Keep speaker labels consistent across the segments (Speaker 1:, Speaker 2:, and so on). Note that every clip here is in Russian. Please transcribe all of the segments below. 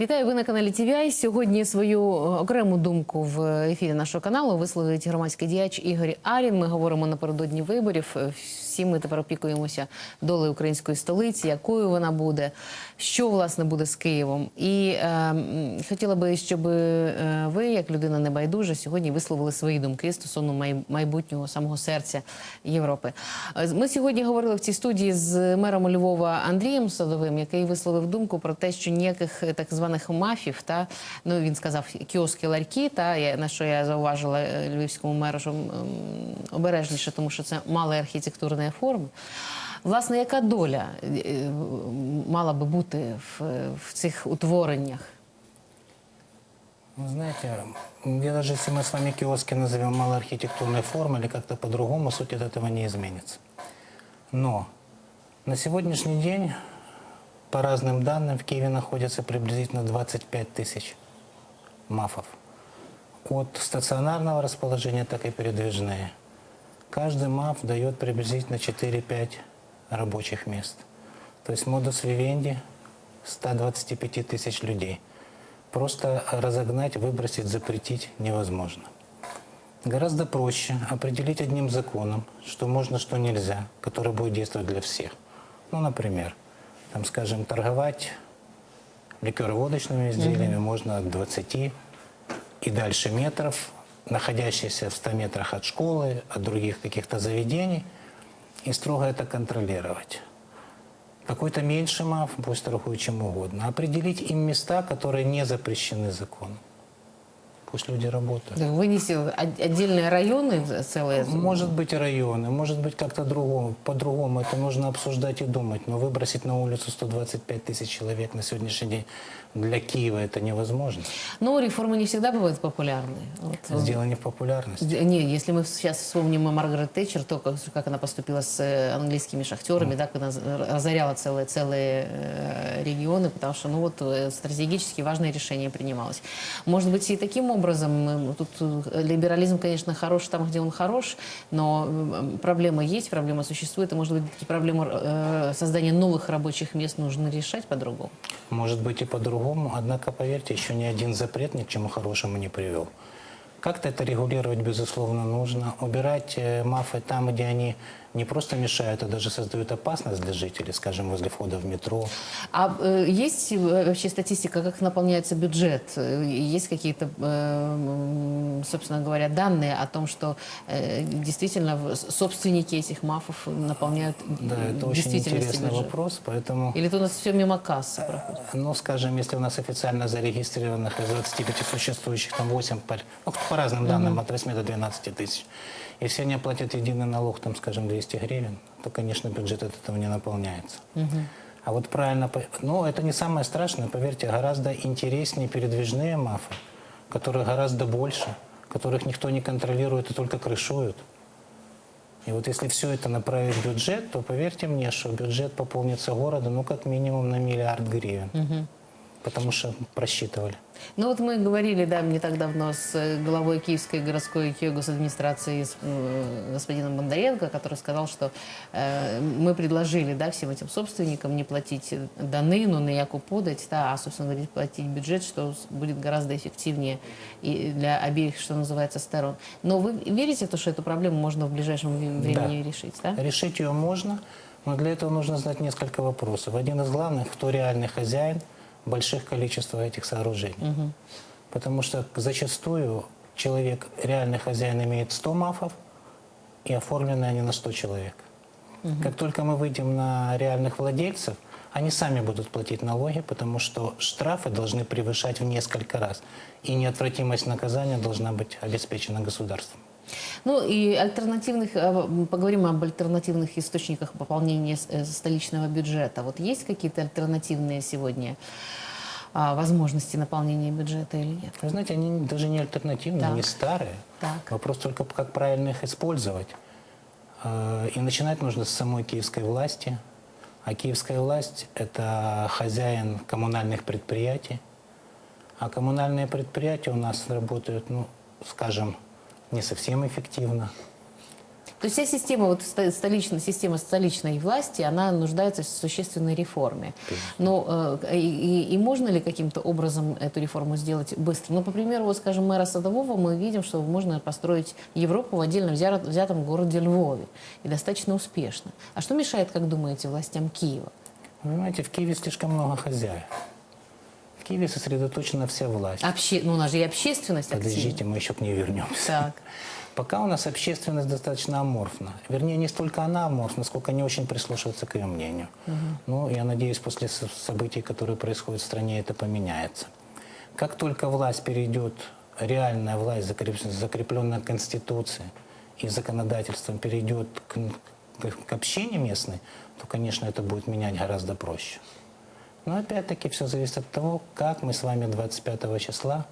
Speaker 1: Вітаю ви на каналі TVI. Сьогодні свою е, окрему думку в ефірі нашого каналу висловить громадський діяч Ігор Арін. Ми говоримо напередодні виборів. Всі ми тепер опікуємося долею української столиці, якою вона буде, що власне буде з Києвом. І е, хотіла би, щоб е, ви, як людина небайдужа, сьогодні висловили свої думки стосовно майбутнього самого серця Європи. Е, Ми сьогодні говорили в цій студії з мером Львова Андрієм Садовим, який висловив думку про те, що ніяких е, так званих мафів, та ну він сказав кіоски ларьки, та на що я зауважила львівському меру, що обережніше, тому що це мали архітектурної форми. Власне, яка доля е, мала би бути в, в цих утвореннях?
Speaker 2: Вы знаете, я даже если мы с вами киоски назовем малоархитектурной формы или как-то по-другому, суть от этого не изменится. Но на сегодняшний день, по разным данным, в Киеве находится приблизительно 25 тысяч мафов. От стационарного расположения, так и передвижные. Каждый маф дает приблизительно 4-5 рабочих мест. То есть модус вивенди 125 тысяч людей. Просто разогнать, выбросить, запретить невозможно. Гораздо проще определить одним законом, что можно, что нельзя, который будет действовать для всех. Ну, например, там, скажем, торговать ликероводочными изделиями можно от 20 и дальше метров, находящихся в 100 метрах от школы, от других каких-то заведений, и строго это контролировать. Какой-то меньший МАФ, пусть торгует чем угодно. Определить им места, которые не запрещены законом. Пусть люди работают.
Speaker 1: Вынести от- отдельные районы целые?
Speaker 2: Может быть районы, может быть как-то другому, по-другому. Это нужно обсуждать и думать. Но выбросить на улицу 125 тысяч человек на сегодняшний день для Киева это невозможно.
Speaker 1: Но реформы не всегда бывают популярны. Вот,
Speaker 2: Дело не в популярности.
Speaker 1: Не, если мы сейчас вспомним о Маргарет Тэтчер, то как, как она поступила с э, английскими шахтерами, да, когда разоряла целые, целые э, регионы, потому что ну, вот, э, стратегически важное решение принималось. Может быть, и таким образом, э, тут э, либерализм, конечно, хорош там, где он хорош, но э, проблема есть, проблема существует, и, может быть, э, создания новых рабочих мест нужно решать по-другому.
Speaker 2: Может быть и по-другому, однако, поверьте, еще ни один запрет ни к чему хорошему не привел. Как-то это регулировать, безусловно, нужно. Убирать мафы там, где они не просто мешают, а даже создают опасность для жителей, скажем, возле входа в метро.
Speaker 1: А э, есть э, вообще статистика, как наполняется бюджет? Э, Есть какие-то, э, собственно говоря, данные о том, что э, действительно собственники этих мафов наполняют
Speaker 2: Да, это очень интересный
Speaker 1: бюджет?
Speaker 2: вопрос, поэтому...
Speaker 1: Или это у нас все мимо кассы проходит?
Speaker 2: Ну, скажем, если у нас официально зарегистрированных из 25 существующих там 8, по, ну, по разным данным, от 8 до 12 тысяч, и все они платят единый налог, там, скажем, 200 гривен, то, конечно, бюджет от этого не наполняется. А вот правильно, ну, это не самое страшное, поверьте, гораздо интереснее передвижные мафы, которых гораздо больше, которых никто не контролирует и только крышуют. И вот если все это направить в бюджет, то поверьте мне, что бюджет пополнится города, ну, как минимум на миллиард гривен. Потому что просчитывали.
Speaker 1: Ну вот мы говорили, да, не так давно с э, главой Киевской городской госадминистрации с э, господином Бондаренко, который сказал, что э, мы предложили, да, всем этим собственникам не платить данину, ніяку подать, да, а, собственно говоря, платить бюджет, что будет гораздо эффективнее и для обеих, что называется, сторон. Но вы верите в то, что эту проблему можно в ближайшем времени решить, да?
Speaker 2: Решить ее можно, но для этого нужно знать несколько вопросов. Один из главных, кто реальный хозяин больших количеств этих сооружений. Потому что зачастую человек, реальный хозяин, имеет 100 мафов, и оформлены они на 100 человек. Как только мы выйдем на реальных владельцев, они сами будут платить налоги, потому что штрафы должны превышать в несколько раз. И неотвратимость наказания должна быть обеспечена государством.
Speaker 1: Ну и альтернативных, э, поговорим об альтернативных источниках пополнения э, столичного бюджета. Вот есть какие-то альтернативные сегодня а, возможности наполнения бюджета или нет?
Speaker 2: Вы знаете, они даже не альтернативные,
Speaker 1: Так.
Speaker 2: они старые.
Speaker 1: Так.
Speaker 2: Вопрос только, как правильно их использовать. Э, И начинать нужно с самой киевской власти. А киевская власть – это хозяин коммунальных предприятий. А коммунальные предприятия у нас работают, ну, скажем, не совсем эффективно.
Speaker 1: То есть вся система, вот столичная система столичной власти, она нуждается в существенной реформе. Но э, и, и- можно ли каким-то образом эту реформу сделать быстро? Ну, по примеру, вот, скажем, мэра Садового мы видим, что можно построить Европу в отдельно взя- взятом городе Львове. И достаточно успешно. А что мешает, как думаете, властям Киева?
Speaker 2: Понимаете, в Киеве слишком много хозяев. Киеве сосредоточена вся власть.
Speaker 1: Обще... Ну, у нас же и общественность
Speaker 2: Подождите,
Speaker 1: активна.
Speaker 2: мы еще к ней вернемся.
Speaker 1: Так.
Speaker 2: Пока у нас общественность достаточно аморфна. Вернее, не столько она аморфна, сколько не очень прислушивается к ее мнению. Ну, я надеюсь, после со- событий, которые происходят в стране, это поменяется. Как только власть перейдет, реальная власть, закреп- закрепленная Конституцией и законодательством, перейдет к, к- к общине местной, то, конечно, это будет менять гораздо проще. Но опять-таки все зависит от того, как мы с вами 25 числа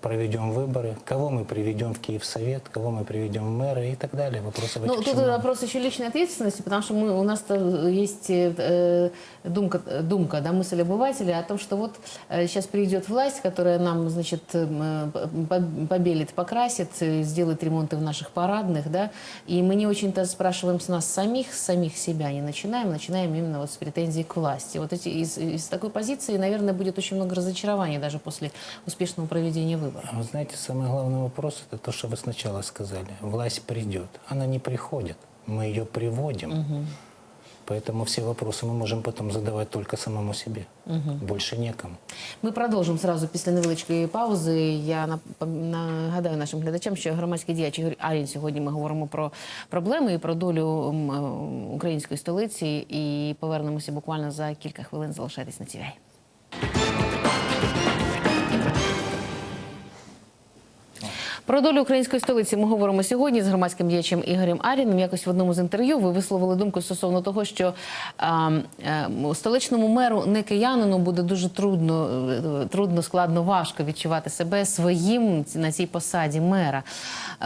Speaker 2: проведем выборы, кого мы приведем в Киевсовет, кого мы приведем в мэры и так далее. Вопросов
Speaker 1: Ну,
Speaker 2: этих
Speaker 1: тут вопрос еще личной ответственности, потому что мы, у нас-то есть э, думка, думка, да, мысль обывателя о том, что вот э, сейчас придет власть, которая нам, значит, э, по- побелит, покрасит, э, сделает ремонты в наших парадных, да, и мы не очень-то спрашиваем с нас самих, с самих себя не начинаем, начинаем именно вот с претензий к власти. Вот эти, из, из такой позиции, наверное, будет очень много разочарований даже после успешного проведения выборов.
Speaker 2: А Вы знаете, самый главный вопрос это то, что вы сначала сказали. Власть придет. Она не приходит. Мы ее приводим. Поэтому все вопросы мы можем потом задавать только самому себе. Больше некому.
Speaker 1: Ми продовжимо зразу після невеличкої паузи. Я нап- нагадаю нашим глядачам, що громадський діяч Ігор Арін сьогодні ми говоримо про проблеми і про долю м, е, української столиці. І повернемося буквально за кілька хвилин. Залишайтесь на цій. Про долю української столиці ми говоримо сьогодні з громадським діячем Ігорем Аріном. Якось в одному з інтерв'ю ви висловили думку стосовно того, що а, е, столичному меру не киянину буде дуже трудно, е, трудно, складно, важко відчувати себе своїм на цій посаді мера.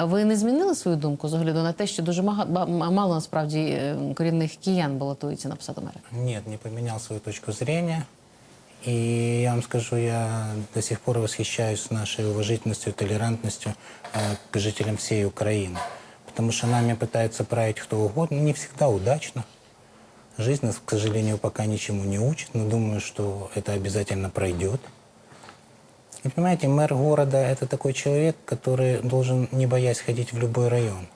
Speaker 1: Ви не змінили свою думку з огляду на те, що дуже мало насправді е, корінних киян балотується на посаду мера?
Speaker 2: Нет, не поменял свою точку зрения. И я вам скажу, я до сих пор восхищаюсь нашей уважительностью, толерантностью э, к жителям всей Украины. Потому что нами пытается править кто угодно, не всегда удачно. Жизнь нас, к сожалению, пока ничему не учит, но думаю, что это обязательно пройдет. И понимаете, мэр города – это такой человек, который должен, не боясь, ходить в любой район.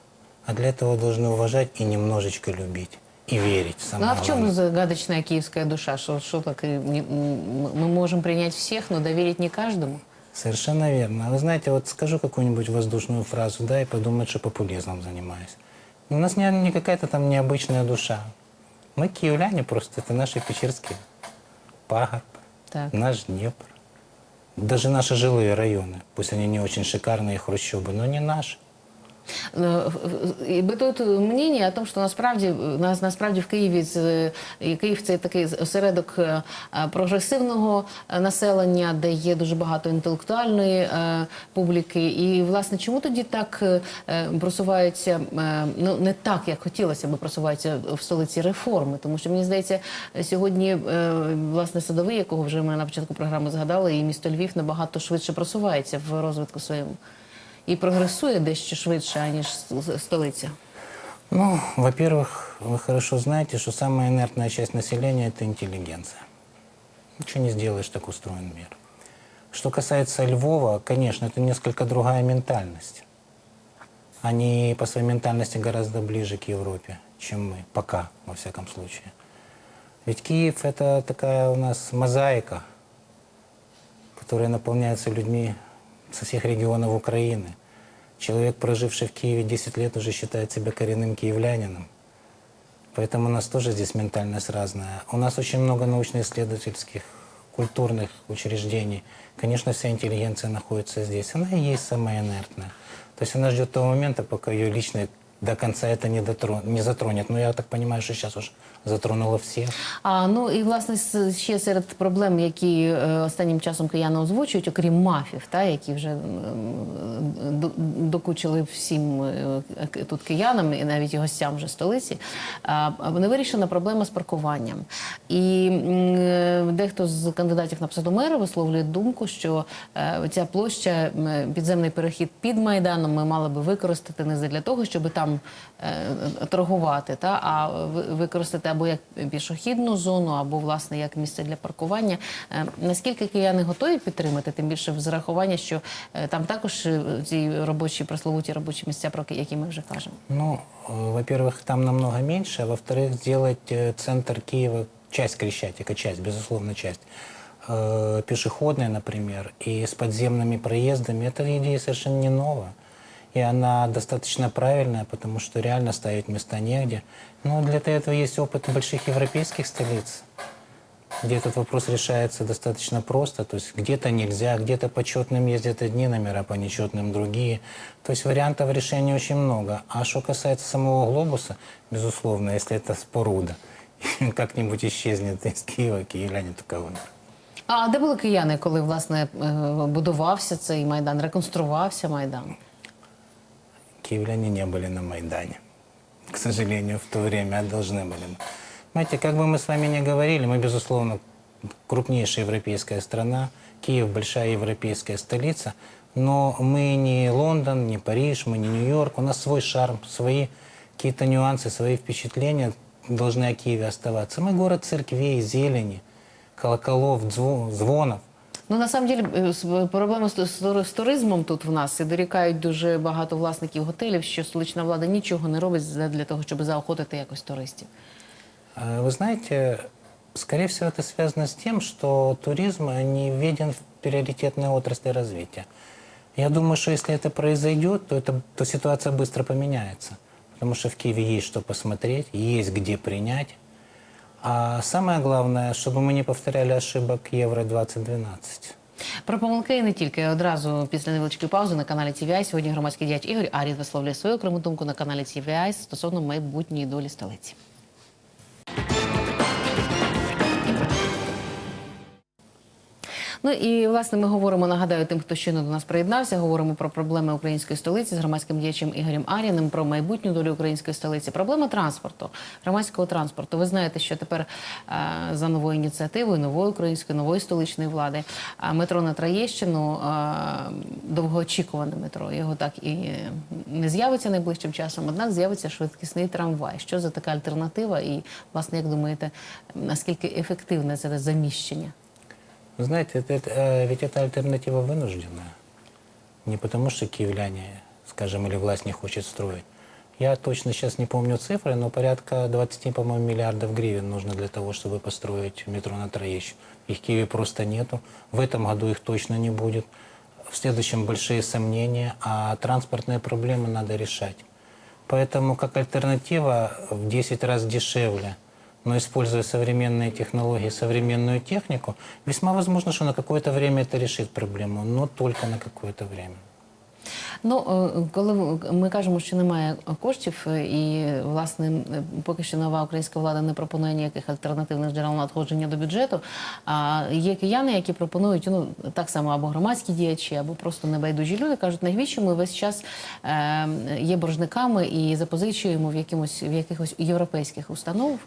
Speaker 2: А для этого должны уважать и немножечко любить. И верить,
Speaker 1: Ну а в чем
Speaker 2: главное.
Speaker 1: загадочная киевская душа? Что, что так, э, не- мы можем принять всех, но доверить не каждому?
Speaker 2: Совершенно верно. А Вы знаете, вот скажу какую-нибудь воздушную фразу, да, и подумают, что популизмом занимаюсь. У нас не, не какая-то там необычная душа. Мы киевляне просто, это наши печерские пагорб,
Speaker 1: Так.
Speaker 2: наш Днепр. Даже наши жилые районы, пусть они не очень шикарные хрущобы, но не наши.
Speaker 1: Е, І битують мнення о тому, що насправді нас насправді в Києві і Київ це такий осередок е, е, прогресивного е, населення, де є дуже багато інтелектуальної публіки. І власне чому тоді так просуваються ну не так, як хотілося би просуваються в столиці реформи? Тому що мені здається, сьогодні власне садовий, якого вже ми на початку програми згадали, і місто Львів набагато швидше просувається в розвитку своєму і прогресує дещо швидше, аніж с- столиця.
Speaker 2: Ну, во-первых, вы хорошо знаете, что самая инертная часть населения – это интеллигенция. Ничего не сделаешь, так устроен мир. Что касается Львова, конечно, это несколько другая ментальность. Они по своей ментальности гораздо ближе к Европе, чем мы. Пока, во всяком случае. Ведь Киев – это такая у нас мозаика, которая наполняется людьми со всех регионов Украины. Человек, проживший в Киеве 10 лет, уже считает себя коренным киевлянином. Поэтому у нас тоже здесь ментальность разная. У нас очень много научно-исследовательских, культурных учреждений. Конечно, вся интеллигенция находится здесь. Она и есть самая инертная. То есть она ждет того момента, пока ее лично до конца это не, дотрон- не затронет. Но я так понимаю, что сейчас уже затронуло всех.
Speaker 1: А ну і власне ще серед проблем, які е, останнім часом кияни озвучують, окрім мафів, та які вже м, докучили всім е, тут киянам і навіть і гостям вже столиці. А не вирішена проблема з паркуванням. І е, дехто з кандидатів на посаду мера висловлює думку, що е, ця площа, м, підземний перехід під майданом, ми мали би використати не для того, щоб там там е, торгувати, та а ви- використати або як пішохідну зону, або власне як місце для паркування. Е, Наскільки кияни готові підтримати, тим більше в зарахування, що е, там також е, ці робочі пресловуті робочі місця, про які ми вже кажемо.
Speaker 2: Ну, э, во-первых, там намного меньше, а во-вторых, сделать э, центр Киева, часть Крещатика, часть, безусловно, часть, э, пешеходной, например, и с подземными проездами, это идея совершенно не новая. И она достаточно правильная, потому что реально ставить места негде. Но для этого есть опыт больших европейских столиц, где этот вопрос решается достаточно просто. То есть где-то нельзя, где-то по четным ездят одни номера, по нечетным другие. То есть вариантов решения очень много. А что касается самого глобуса, безусловно, если это споруда, как-нибудь исчезнет из Киева, киевляне таковы.
Speaker 1: А де були кияни, коли власне будувався цей майдан, реконструвався майдан?
Speaker 2: Киевляне не были на Майдане, к сожалению, в то время, должны были. бы. Знаете, как бы мы с вами ни говорили, мы, безусловно, крупнейшая европейская страна, Киев большая европейская столица, но мы не Лондон, не Париж, мы не Нью-Йорк, у нас свой шарм, свои какие-то нюансы, свои впечатления должны о Киеве оставаться. Мы город церквей, зелени, колоколов, звонов.
Speaker 1: Ну на самом деле е, с- проблема з, з- з туризмом тут в нас і дорікають дуже багато власників готелів, що столична влада нічого не робить за- для того, щоб заохотити якось туристів.
Speaker 2: А, Вы знаете, скорее всего, это связано с тем, что туризм не введен в приоритетные отрасли развития. Я думаю, что если это произойдет, то, это, то ситуация быстро поменяется. Потому что в Киеве есть что посмотреть, есть где принять. А самое главное, чтобы мы не повторяли ошибок Евро-2012.
Speaker 1: Про помилки не тільки одразу після невеличкої паузи на каналі TVI сьогодні громадський діяч Ігор Арід висловлює свою окрему думку на каналі TVI стосовно майбутньої долі столиці. Ну і власне ми говоримо, нагадаю тим, хто щойно до нас приєднався. Говоримо про проблеми української столиці з громадським діячем Ігорем Аріним, про майбутню долю української столиці. Проблема транспорту, громадського транспорту. Ви знаєте, що тепер е, за новою ініціативою нової української нової столичної влади е, метро на Троєщину е, довгоочікуване метро. Його так і не з'явиться найближчим часом. Однак з'явиться швидкісний трамвай. Що за така альтернатива? І власне, як думаєте, наскільки ефективне це заміщення?
Speaker 2: Вы знаете, это, это, э, ведь это альтернатива вынужденная. Не потому, что киевляне, скажем, или власть не хочет строить. Я точно сейчас не помню цифры, но порядка 20, по-моему, миллиардов гривен нужно для того, чтобы построить метро на Троещину. Их в Киеве просто нету. В этом году их точно не будет. В следующем большие сомнения, а транспортные проблемы надо решать. Поэтому как альтернатива в 10 раз дешевле, но используя современные технологии, современную технику, весьма возможно, что на какое-то время это решит проблему, но только на какое-то время.
Speaker 1: Ну, е, коли ми кажемо, що немає коштів, е, і власне е, поки що нова українська влада не пропонує ніяких альтернативних джерел надходження до бюджету. А є кияни, які пропонують ну так само або громадські діячі, або просто небайдужі люди кажуть, навіщо ми весь час є боржниками і запозичуємо в якимось в якихось європейських установ.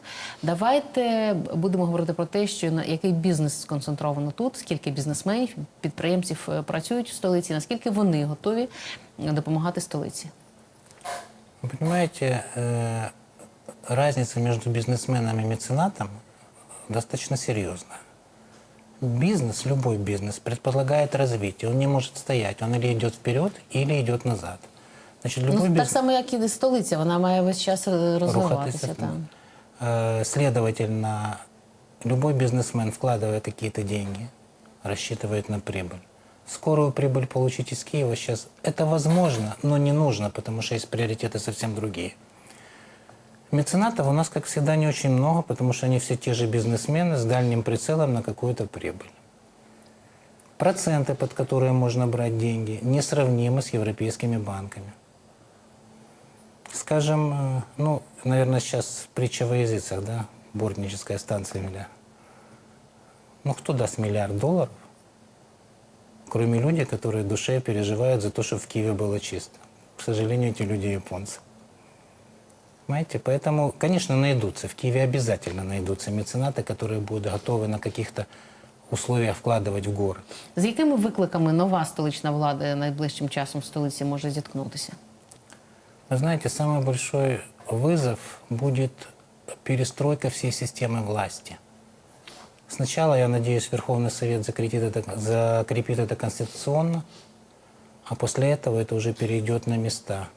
Speaker 1: Давайте будемо говорити про те, що на який бізнес сконцентровано тут, скільки бізнесменів, підприємців працюють в столиці, наскільки вони готові допомагати столиці.
Speaker 2: Вы понимаете, э, разница между бизнесменом и меценатом достаточно серьезная. Бизнес, любой бизнес, предполагает развитие. Он не может стоять. Он или идет вперед, или идет назад. Значит, любой
Speaker 1: Ну, так
Speaker 2: бизнес...
Speaker 1: само, як і столиця, вона має весь час е, розвиватися.
Speaker 2: рухаться.
Speaker 1: Там.
Speaker 2: Э, Следовательно, любой бизнесмен, вкладывая какие-то деньги, рассчитывает на прибыль. Скорую прибыль получить из Киева сейчас это возможно, но не нужно, потому что есть приоритеты совсем другие. Меценатов у нас, как всегда, не очень много, потому что они все те же бизнесмены с дальним прицелом на какую-то прибыль. Проценты, под которые можно брать деньги, несравнимы с европейскими банками. Скажем, э, ну, наверное, сейчас притча во языцах, да, бортническая станция миллиард. Ну, кто даст миллиард долларов, кроме людей, которые в душе переживают за то, что в Киеве было чисто? К сожалению, эти люди японцы. Понимаете? Поэтому, конечно, найдутся, в Киеве обязательно найдутся меценаты, которые будут готовы на каких-то условиях вкладывать в город.
Speaker 1: З якими викликами нова столична влада найближчим часом в столиці може зіткнутися?
Speaker 2: Вы знаете, самый большой вызов будет перестройка всей системы власти. Сначала, я надеюсь, Верховный Совет закрепит это, закрепит это конституционно, а после этого это уже перейдет на места.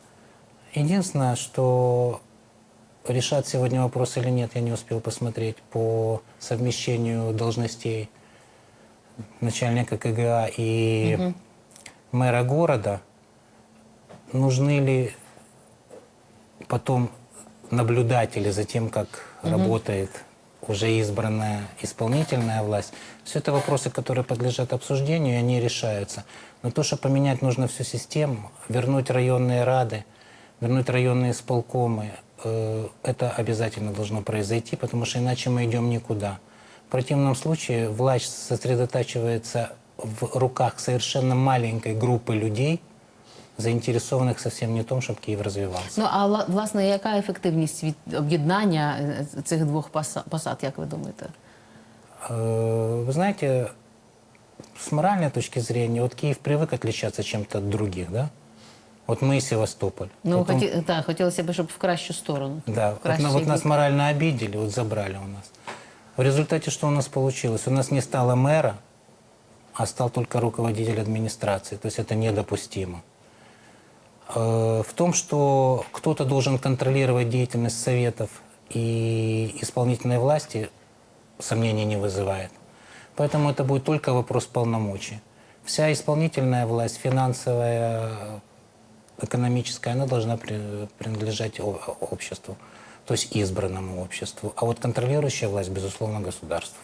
Speaker 2: Единственное, что решать сегодня вопрос или нет, я не успел посмотреть по совмещению должностей начальника КГА и мэра города. Нужны ли потом наблюдатели за тем, как работает уже избранная исполнительная власть. Все это вопросы, которые подлежат обсуждению, и они решаются. Но то, что поменять нужно всю систему, вернуть районные рады, вернуть районные исполкомы, э, это обязательно должно произойти, потому что иначе мы идем никуда. В противном случае власть сосредотачивается в руках совершенно маленькой группы людей, заинтересованных совсем не в том, чтобы Киев развивался.
Speaker 1: Ну а ла- власне, яка ефективність від об'єднання е, цих двох паса- посад, як ви думаєте?
Speaker 2: Э, Вы знаете, с моральной точки зрения, вот Киев привык отличаться чем-то от других, да? Вот мы и Севастополь.
Speaker 1: Ну,
Speaker 2: Потом-
Speaker 1: хоті, так, хотілося б, щоб в кращу сторону.
Speaker 2: Да,
Speaker 1: в
Speaker 2: вот,
Speaker 1: кращий
Speaker 2: на- вот нас
Speaker 1: бік.
Speaker 2: морально обидели, вот забрали у нас. В результате что у нас получилось? У нас не стало мэра, а стал только руководитель администрации. То есть это недопустимо. Э, В том, что кто-то должен контролировать деятельность советов и исполнительной власти, сомнений не вызывает. Поэтому это будет только вопрос полномочий. Вся исполнительная власть, финансовая, экономическая, она должна при- принадлежать обществу, то есть избранному обществу. А вот контролирующая власть, безусловно, государству.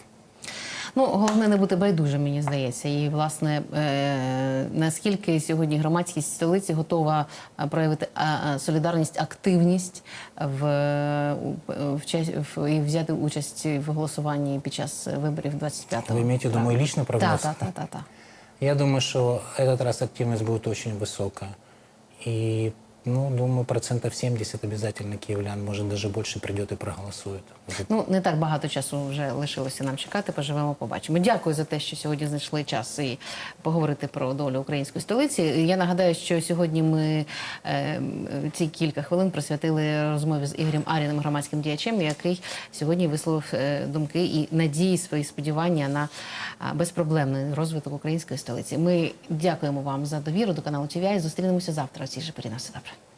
Speaker 1: Ну, головне не бути байдужим, мені здається. І, власне, е, наскільки сьогодні громадськість столиці готова е, проявити е, е, солідарність, активність в, е, у- в, час- в- і взяти участь в голосуванні під час виборів 25-го.
Speaker 2: Вы имеете в виду мой личный прогноз?
Speaker 1: Так, так, так, так.
Speaker 2: Я думаю, что этот раз активность будет очень высокая. И, ну, думаю, процентов 70 обязательно киевлян, может, даже больше придет и проголосует.
Speaker 1: Ну, не так багато часу вже лишилося нам чекати. Поживемо, побачимо. Дякую за те, що сьогодні знайшли час і поговорити про долю української столиці. Я нагадаю, що сьогодні ми е, ці кілька хвилин присвятили розмові з Ігорем Аріним, громадським діячем, який сьогодні висловив е, думки і надії свої сподівання на безпроблемний розвиток української столиці. Ми дякуємо вам за довіру до каналу ТВІ і зустрінемося завтра. У цій же порі на все добре.